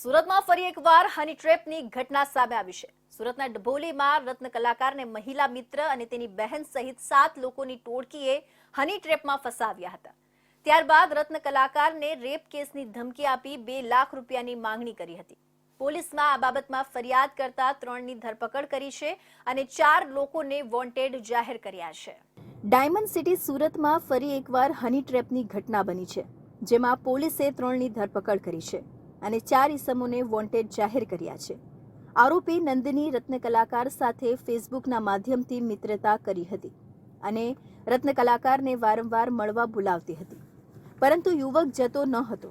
સુરતમાં ફરી એકવાર હની ટ્રેપની ઘટના સામે આવી છે. સુરતના ડભોલીમાં રત્ન કલાકારને મહિલા મિત્ર અને તેની બહેન સહિત સાત લોકોની ટોળકીએ હની ટ્રેપમાં ફસાવ્યા હતા. ત્યારબાદ રત્ન કલાકારને રેપ કેસની ધમકી આપી બે લાખ રૂપિયાની માંગણી કરી હતી. પોલીસમાં આ બાબતમાં ફરિયાદ કરતા ત્રણની ધરપકડ કરી છે અને ચાર લોકોને વોન્ટેડ જાહેર કર્યા છે. ડાયમંડ સિટી સુરતમાં ફરી એકવાર હની ટ્રેપની ઘટના બની છે, જેમાં પોલીસે ત્રણની ધરપકડ કરી છે. અને ચાર ઇસમોને વોન્ટેડ જાહેર કર્યા છે. આરોપી નંદિની રત્ન કલાકાર સાથે ફેસબુકના માધ્યમથી મિત્રતા કરી હતી અને રત્ન કલાકારને વારંવાર મળવા બોલાવતી હતી. પરંતુ યુવક જતો ન હતો.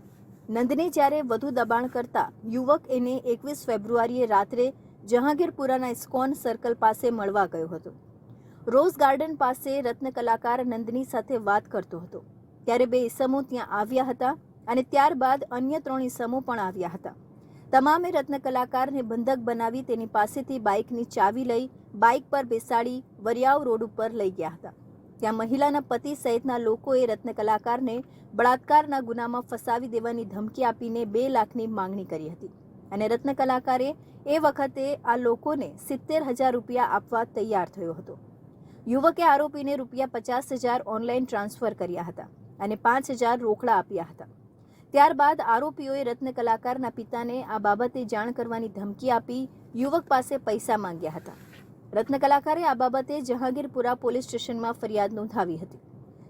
નંદને જ્યારે વધુ દબાણ કરતા યુવક એને એકવીસ ફેબ્રુઆરીએ રાત્રે જહાંગીરપુરાના ઇસ્કોન સર્કલ પાસે મળવા ગયો હતો. રોઝ ગાર્ડન પાસે રત્ન કલાકાર નંદની સાથે વાત કરતો હતો. ત્યારે બે ઇસમો ત્યાં આવ્યા હતા અને ત્યારબાદ અન્ય ત્રણ ઇસમો પણ આવ્યા હતા. તમામે રત્ન કલાકારને બંધક બનાવી તેની પાસેથી બાઇકની ચાવી લઈ બાઇક પર બેસાડી વરિયાવ રોડ ઉપર લઈ ગયા હતા. ત્યાં મહિલાના પતિ સહિતના લોકોએ રત્ન કલાકારને બળાત્કારના ગુનામાં ફસાવી દેવાની ધમકી આપીને બે લાખની માંગણી કરી હતી અને રત્ન કલાકારે એ વખતે આ લોકોને સિત્તેર હજાર રૂપિયા આપવા તૈયાર થયો હતો. યુવકે આરોપીને રૂપિયા પચાસ હજાર ઓનલાઈન ટ્રાન્સફર કર્યા હતા અને પાંચ હજાર રોકડા આપ્યા હતા. ત્યારબાદ આરોપીઓએ રત્ન કલાકારના પિતાને આ બાબતે જાણ કરવાની ધમકી આપી યુવક પાસે પૈસા માંગ્યા હતા. રત્ન કલાકારે આ બાબતે જહાંગીરપુરા પોલીસ સ્ટેશનમાં ફરિયાદ નોંધાવી હતી,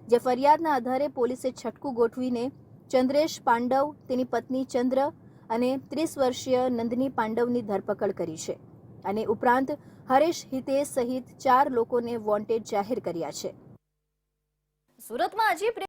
જે ફરિયાદના આધારે પોલીસે છટકું ગોઠવીને ચંદ્રેશ પાંડવ, તેની પત્ની ચંદ્ર અને ત્રીસ વર્ષીય નંદની પાંડવની ધરપકડ કરી છે અને ઉપરાંત હરેશ હિતેશ સહિત ચાર લોકોને વોન્ટેડ જાહેર કર્યા છે. સુરતમાં અજીબ